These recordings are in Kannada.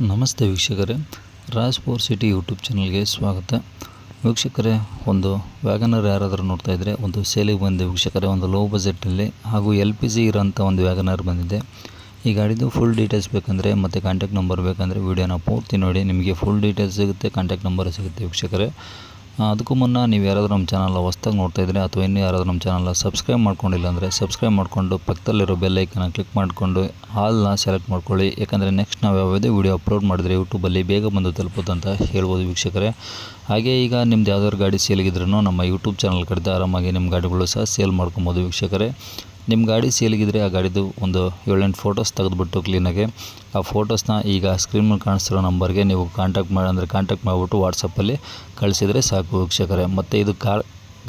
ನಮಸ್ತೆ ವೀಕ್ಷಕರೇ. ರಾಜ್ ಫೋರ್ ಸಿಟಿ ಯೂಟ್ಯೂಬ್ ಚಾನಲ್ಗೆ ಸ್ವಾಗತ. ವೀಕ್ಷಕರೇ, ಒಂದು ವ್ಯಾಗನರ್ ಯಾರಾದರೂ ನೋಡ್ತಾ ಇದ್ದರೆ ಒಂದು ಸೇಲಿಗೆ ಬಂದಿದೆ ವೀಕ್ಷಕರೇ, ಒಂದು ಲೋ ಬಜೆಟಲ್ಲಿ ಹಾಗೂ ಎಲ್ ಪಿ ಜಿ ಇರೋಂಥ ಒಂದು ವ್ಯಾಗನರ್ ಬಂದಿದೆ. ಈ ಗಾಡಿದು ಫುಲ್ ಡೀಟೇಲ್ಸ್ ಬೇಕಂದರೆ ಮತ್ತು ಕಾಂಟ್ಯಾಕ್ಟ್ ನಂಬರ್ ಬೇಕಂದರೆ ವೀಡಿಯೋನ ಪೂರ್ತಿ ನೋಡಿ, ನಿಮಗೆ ಫುಲ್ ಡೀಟೇಲ್ಸ್ ಸಿಗುತ್ತೆ ಕಾಂಟ್ಯಾಕ್ಟ್ ನಂಬರ್ ಸಿಗುತ್ತೆ ವೀಕ್ಷಕರೇ. ಅದಕ್ಕೂ ಮುನ್ನ ನೀವು ಯಾರಾದರೂ ನಮ್ಮ ಚಾನಲ್ನ ಹೊಸ್ದಾಗಿ ನೋಡ್ತಾ ಇದ್ದರೆ ಅಥವಾ ಇನ್ನೂ ಯಾರಾದರೂ ನಮ್ಮ ಚಾನಲ್ನ ಸಬ್ಸ್ಕ್ರೈಬ್ ಮಾಡ್ಕೊಂಡಿಲ್ಲ ಅಂದರೆ ಸಬ್ಸ್ಕ್ರೈಬ್ ಮಾಡಿಕೊಂಡು ಪಕ್ಕದಲ್ಲಿರೋ ಬೆಲ್ಲೈಕನ್ನ ಕ್ಲಿಕ್ ಮಾಡಿಕೊಂಡು ಹಾಲ್ನ ಸೆಲೆಕ್ಟ್ ಮಾಡ್ಕೊಳ್ಳಿ. ಯಾಕಂದರೆ ನೆಕ್ಸ್ಟ್ ನಾವು ಯಾವುದೇ ವೀಡಿಯೋ ಅಪ್ಲೋಡ್ ಮಾಡಿದರೆ ಯೂಟ್ಯೂಬಲ್ಲಿ ಬೇಗ ಬಂದು ತಲುಪುತ್ತಂತ ಹೇಳ್ಬೋದು ವೀಕ್ಷಕರೇ. ಹಾಗೆ ಈಗ ನಿಮ್ದು ಯಾವ್ದಾದ್ರು ಗಾಡಿ ಸೇಲಿಗಿದ್ರೂ ನಮ್ಮ ಯೂಟ್ಯೂಬ್ ಚಾನಲ್ ಕಡಿತ ಆರಾಮಾಗಿ ನಿಮ್ಮ ಗಾಡಿಗಳು ಸಹ ಸೇಲ್ ಮಾಡ್ಕೊಬೋದು ವೀಕ್ಷಕರೇ. ನಿಮ್ಮ ಗಾಡಿ ಸೇಲಿಗಿದ್ರೆ ಆ ಗಾಡಿದು ಒಂದು ಏಳೆಂಟು ಫೋಟೋಸ್ ತೆಗೆದುಬಿಟ್ಟು ಕ್ಲೀನಾಗೆ ಆ ಫೋಟೋಸ್ನ ಈಗ ಸ್ಕ್ರೀನ್ ಮೇಲೆ ಕಾಣಿಸ್ತಿರೋ ನಂಬರ್ಗೆ ನೀವು ಕಾಂಟ್ಯಾಕ್ಟ್ ಮಾಡಿ ಅಂದರೆ ಕಾಂಟ್ಯಾಕ್ಟ್ ಮಾಡಿಬಿಟ್ಟು ವಾಟ್ಸಪ್ಪಲ್ಲಿ ಕಳಿಸಿದರೆ ಸಾಕು ವೀಕ್ಷಕರೇ. ಮತ್ತು ಇದು ಕಾ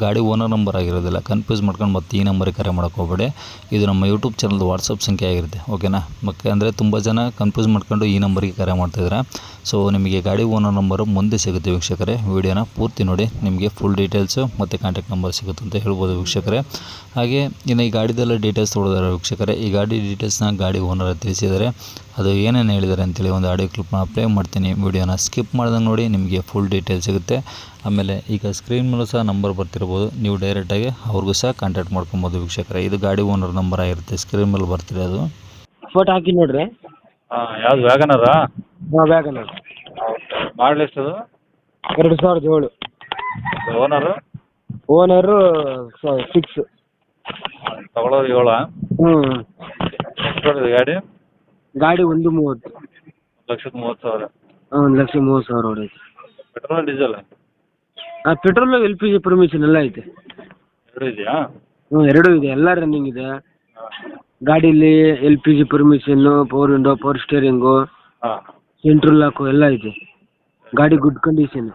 ಗಾಡಿ ಓನರ್ ನಂಬರ್ ಆಗಿರೋದಿಲ್ಲ. ಕನ್ಫ್ಯೂಸ್ ಮಾಡ್ಕೊಂಡು ಮತ್ತೆ ಈ ನಂಬರಿಗೆ ಕರೆ ಮಾಡೋಕೆ ಹೋಗ್ಬೇಡಿ. ಇದು ನಮ್ಮ ಯೂಟ್ಯೂಬ್ ಚಾನಲ್ದು ವಾಟ್ಸಪ್ ಸಂಖ್ಯೆ ಆಗಿರುತ್ತೆ. ಓಕೆನಾ ಮತ್ತೆ ಅಂದರೆ ತುಂಬ ಜನ ಕನ್ಫ್ಯೂಸ್ ಮಾಡ್ಕೊಂಡು ಈ ನಂಬರಿಗೆ ಕರೆ ಮಾಡ್ತಾಯಿದ್ದಾರೆ ಸೊ ನಿಮಗೆ ಗಾಡಿ ಓನರ್ ನಂಬರು ಮುಂದೆ ಸಿಗುತ್ತೆ ವೀಕ್ಷಕರೇ. ವಿಡಿಯೋನ ಪೂರ್ತಿ ನೋಡಿ. ನಿಮಗೆ ಫುಲ್ ಡೀಟೇಲ್ಸು ಮತ್ತು ಕಾಂಟ್ಯಾಕ್ಟ್ ನಂಬರ್ ಸಿಗುತ್ತೆ ಅಂತ ಹೇಳ್ಬೋದು ವೀಕ್ಷಕರೇ. ಹಾಗೆ ಇನ್ನು ಈ ಗಾಡಿದೆಲ್ಲ ಡೀಟೇಲ್ಸ್ ತೊಗೊಳಿದಾರೆ ವೀಕ್ಷಕರೇ. ಈ ಗಾಡಿ ಡೀಟೇಲ್ಸ್ನ ಗಾಡಿ ಓನರ್ ತಿಳಿಸಿದ್ದಾರೆ. ಅದು ಏನೇನು ಹೇಳಿದ್ದಾರೆ ಅಂತೇಳಿ ಒಂದು ಆಡಿಯೋ ಕ್ಲಿಪ್ನ ಪ್ಲೇ ಮಾಡ್ತೀನಿ. ವಿಡಿಯೋನ ಸ್ಕಿಪ್ ಮಾಡ್ದಂಗೆ ನೋಡಿ ನಿಮಗೆ ಫುಲ್ ಡೀಟೇಲ್ ಸಿಗುತ್ತೆ. ಆಮೇಲೆ ಈಗ ಸ್ಕ್ರೀನ್ ಮೇಲೂ ಸಹ ನಂಬರ್ ಬರ್ತಿರ್ಬೋದು. ನೀವು ಡೈರೆಕ್ಟಾಗಿ ಅವ್ರಿಗೂ ಸಹ ಕಾಂಟ್ಯಾಕ್ಟ್ ಮಾಡ್ಕೊಬೋದು ವೀಕ್ಷಕರೇ. ಇದು ಗಾಡಿ ಓನರ್ ನಂಬರ್ ಆಗಿರುತ್ತೆ. ಸ್ಕ್ರೀನ್ ಮೇಲೆ ಬರ್ತಿರೋದು ಫೋಟೋ ಹಾಕಿ ನೋಡ್ರಿ. ಯಾವ್ದು ವ್ಯಾಗನರಾ ಹಾಂ ವ್ಯಾಗನರ್ ಮಾಡಲ್ ಎಷ್ಟು ಎರಡು ಸಾವಿರದ ಏಳು. ಓನರು ಓನರು ಸಿಕ್ಸ್ ತಗೊಳ್ಳೋದು ಏಳ? ಹ್ಞೂ ಗಾಡಿ? ಗಾಡಿ ಒಂದು ಮೂವತ್ತು. ಲಕ್ಷದ ಮೂವತ್ತು ಸಾವಿರ. ಹಾಂ ಒಂದು ಲಕ್ಷ ಮೂವತ್ತು ಸಾವಿರ ಹೊಡೈತೆ ಪೆಟ್ರೋಲ್ ಡೀಸೆಲ್? ಹಾಂ petrol L P G permission ಎಲ್ಲ ಐತೆ. ಎರಡು ಇದೆಯಾ? ಹ್ಞೂ ಎರಡೂ ಇದೆ ಎಲ್ಲ ರನ್ನಿಂಗ್ ಇದೆ. ಗಾಡಿಲಿ L P G permission power window power steering ಹಾಂ. ಸೆಂಟ್ರಲ್ ಲಾಕು ಎಲ್ಲ ಐತೆ. ಗಾಡಿ ಗುಡ್ ಕಂಡೀಷನ್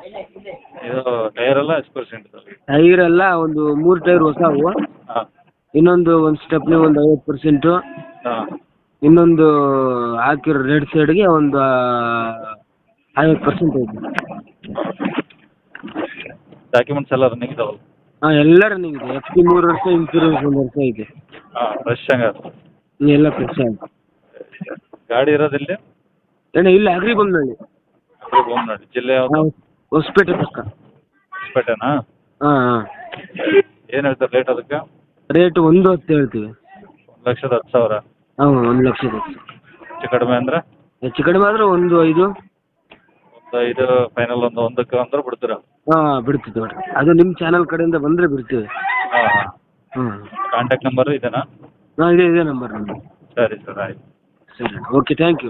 ಇದು ಟೈರ್ ಎಲ್ಲ ಎಷ್ಟು ಪರ್ಸೆಂಟ್ ಟೈರ್ ಎಲ್ಲ ಒಂದು ಮೂರು ಟೈರ್ ಹೊಸವು. ಹಾಂ. ಇನ್ನೊಂದು ಒಂದು ಸ್ಟೆಪ್ನಿ ಒಂದು ಐವತ್ತು ಪರ್ಸೆಂಟು ಹಾಂ. ಇನ್ನೊಂದು ಹಾಕಿರೋ ರೆಡ್ ಸೈಡ್ಗೆ ಒಂದು ಐವತ್ತು ಪರ್ಸೆಂಟ್ ಐತೆ. ಡಾಕ್ಯುಮೆಂಟ್ಸ್ ಎಲ್ಲ ರನ್ನಿಂಗ್ ಇದಾವಲ್ಲ? ಹಾಂ ಎಲ್ಲ ರನ್ನಿಂಗ್ ಇದೆ. ಎಫ್ ಸಿ ಮೂರು ವರ್ಷ ಇನ್ಸೂರೆನ್ಸ್ ಒಂದು ವರ್ಷ ಐತೆ ಹಾಂ ಫ್ರೆಶ್ ಹಂಗ ಎಲ್ಲ ಫ್ರೆಶ್ ಆಗಿ. ಗಾಡಿ ಇರೋದಿಲ್ಲಿ ಅಣ್ಣ ಇಲ್ಲ ಅಗ್ರಿ ಬಂದಲ್ಲಿ ಬೊಮ್ಮನಹಳ್ಳಿ ಜಿಲ್ಲೆ ಯಾವುದು? ಹೊಸಪೇಟೆ ಪಕ್ಕ ಹೊಸಪೇಟೆನಾ? ಹಾಂ ಹಾಂ. ಏನು ಹೇಳ್ತಾರೆ ರೇಟ್ ಅದಕ್ಕೆ? ರೇಟ್ ಒಂದು ಹತ್ತು ಹೇಳ್ತೀವಿ. ಒಂದು ಲಕ್ಷದ ಹತ್ತು ಸಾವಿರ. ಹಾಂ ಒಂದು ಲಕ್ಷದ ಹೆಚ್ಚು ಕಡಿಮೆ ಅಂದ್ರೆ? ಹೆಚ್ಚು ಕಡಿಮೆ ಆದರೆ ಒಂದು ಐದು. ಒಂದು ಐದು ಫೈನಲ್ ಒಂದು ಒಂದಕ್ಕೆ ಅಂದ್ರೆ ಬಿಡ್ತೀರಾ? ಹಾಂ ಬಿಡ್ತೀವಿ ನೋಡಿರಿ ಅದು ನಿಮ್ಮ ಚಾನಲ್ ಕಡೆಯಿಂದ ಬಂದರೆ ಬಿಡ್ತೀವಿ. ಹಾಂ ಹಾಂ. ಹ್ಞೂ. ಕಾಂಟ್ಯಾಕ್ಟ್ ನಂಬರು ಇದೇನಾ? ಹಾಂ ಇದೆ ಇದೇ ನಂಬರ್ ನಮ್ಮದು ಸರಿ ಸರ್ ಆಯ್ತು. ಸರಿ ಓಕೆ ಥ್ಯಾಂಕ್ ಯು